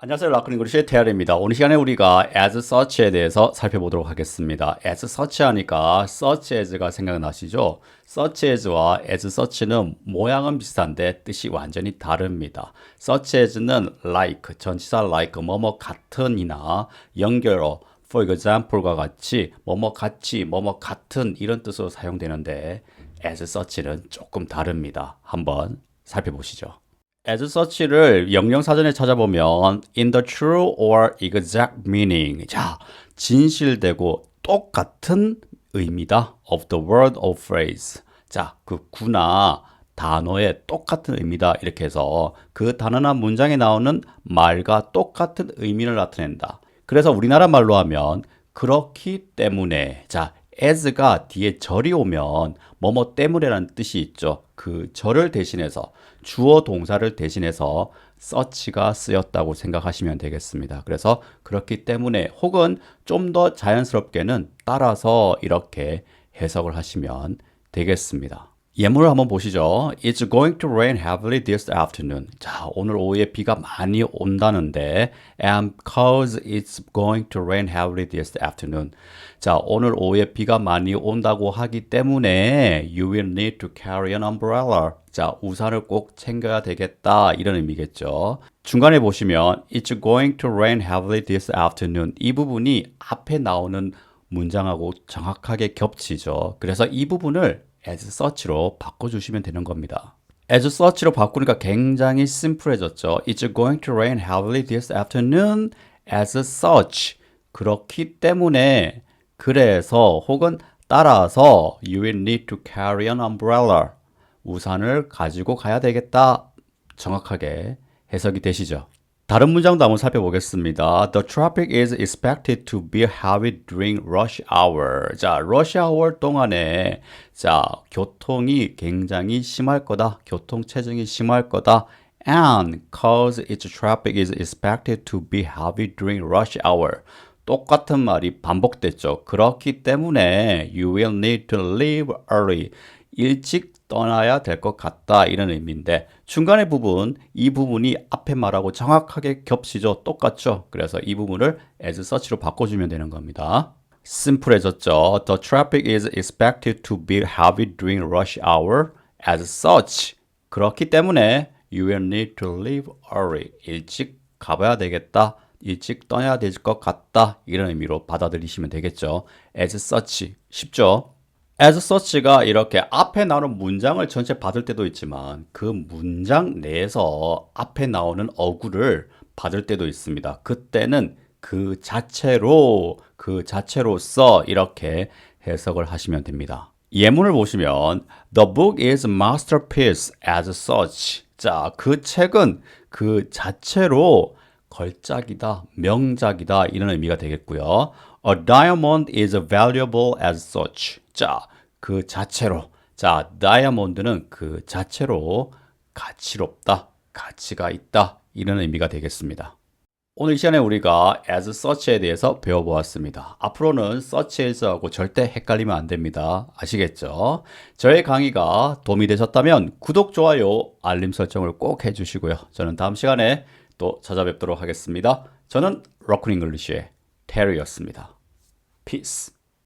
안녕하세요. 라크닝그리시의 태아입니다. 오늘 시간에 우리가 as such에 대해서 살펴보도록 하겠습니다. as such 하니까 such as가 생각나시죠? such as와 as such는 모양은 비슷한데 뜻이 완전히 다릅니다. such as는 like, 전치사 like, 뭐뭐 같은이나 연결어, for example과 같이 뭐뭐 같이, 뭐뭐 같은 이런 뜻으로 사용되는데 as such는 조금 다릅니다. 한번 살펴보시죠. As such를 영영 사전에 찾아보면 in the true or exact meaning. 자 진실되고 똑같은 의미다. Of the word or phrase. 자그 구나 단어의 똑같은 의미다. 이렇게 해서 그 단어나 문장에 나오는 말과 똑같은 의미를 나타낸다. 그래서 우리나라 말로 하면 그렇기 때문에. 자 as가 뒤에 절이 오면 뭐뭐 때문에라는 뜻이 있죠. 그 절을 대신해서 주어 동사를 대신해서 such가 쓰였다고 생각하시면 되겠습니다. 그래서 그렇기 때문에 혹은 좀 더 자연스럽게는 따라서 이렇게 해석을 하시면 되겠습니다. 예문을 한번 보시죠. It's going to rain heavily this afternoon. 자, 오늘 오후에 비가 많이 온다는데 and cause it's going to rain heavily this afternoon. 자, 오늘 오후에 비가 많이 온다고 하기 때문에 you will need to carry an umbrella. 자, 우산을 꼭 챙겨야 되겠다. 이런 의미겠죠. 중간에 보시면 it's going to rain heavily this afternoon. 이 부분이 앞에 나오는 문장하고 정확하게 겹치죠. 그래서 이 부분을 as such로 바꿔주시면 되는 겁니다. as such로 바꾸니까 굉장히 심플해졌죠. It's going to rain heavily this afternoon as such. 그렇기 때문에 그래서 혹은 따라서 you will need to carry an umbrella. 우산을 가지고 가야 되겠다. 정확하게 해석이 되시죠. 다른 문장도 한번 살펴보겠습니다. The traffic is expected to be heavy during rush hour. 자, rush hour 동안에 자, 교통이 굉장히 심할 거다. 교통 체증이 심할 거다. And cause its traffic is expected to be heavy during rush hour. 똑같은 말이 반복됐죠. 그렇기 때문에 you will need to leave early. 일찍 떠나야 될 것 같다 이런 의미인데 중간의 부분 이 부분이 앞에 말하고 정확하게 겹치죠? 똑같죠? 그래서 이 부분을 as such로 바꿔주면 되는 겁니다. 심플해졌죠? The traffic is expected to be heavy during rush hour as such. 그렇기 때문에 you will need to leave early. 일찍 가봐야 되겠다. 일찍 떠나야 될 것 같다. 이런 의미로 받아들이시면 되겠죠? as such. 쉽죠 as such가 이렇게 앞에 나오는 문장을 전체 받을 때도 있지만 그 문장 내에서 앞에 나오는 어구를 받을 때도 있습니다. 그때는 그 자체로 그 자체로서 이렇게 해석을 하시면 됩니다. 예문을 보시면 The book is masterpiece as such. 자, 그 책은 그 자체로 걸작이다, 명작이다 이런 의미가 되겠고요. A diamond is valuable as such. 자, 그 자체로. 자, 다이아몬드는 그 자체로 가치롭다, 가치가 있다 이런 의미가 되겠습니다. 오늘 이 시간에 우리가 as such에 대해서 배워보았습니다. 앞으로는 such as하고 절대 헷갈리면 안 됩니다. 아시겠죠? 저의 강의가 도움이 되셨다면 구독, 좋아요, 알림 설정을 꼭 해주시고요. 저는 다음 시간에 또 찾아뵙도록 하겠습니다. 저는 러큰 잉글리쉬의 테리였습니다. Peace.